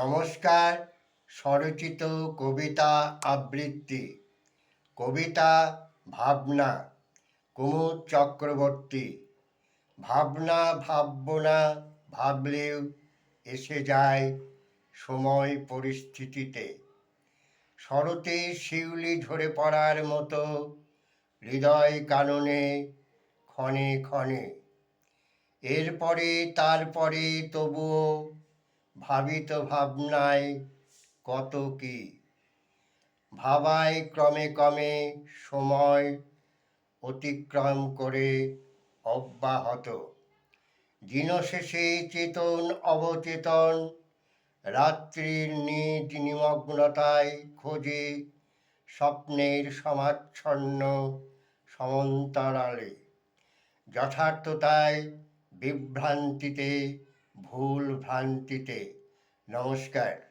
নমস্কার, স্বরচিত কবিতা আবৃত্তি। কবিতা ভাবনা কুমুদ চক্রবর্তী। ভাবনা ভাবব না, ভাবলেও এসে যায় সময় পরিস্থিতিতে। শরতে শিউলি ঝরে পড়ার মতো হৃদয় কাননে, ক্ষণে ক্ষণে। এরপরে, তারপরে তবুও ভাবিত ভাবনায় কত কি? ভাবায় ক্রমে ক্রমে সময় অতিক্রম করে অব্যাহত। দিনশেষে চেতন অবচেতন, রাত্রির নিজ নিমগ্নতায় খোঁজে স্বপ্নের সমাচ্ছন্ন সমান্তরালে। যথার্থতায় বিভ্রান্তিতে, ভুল ভ্রান্তিতে নমস্কার।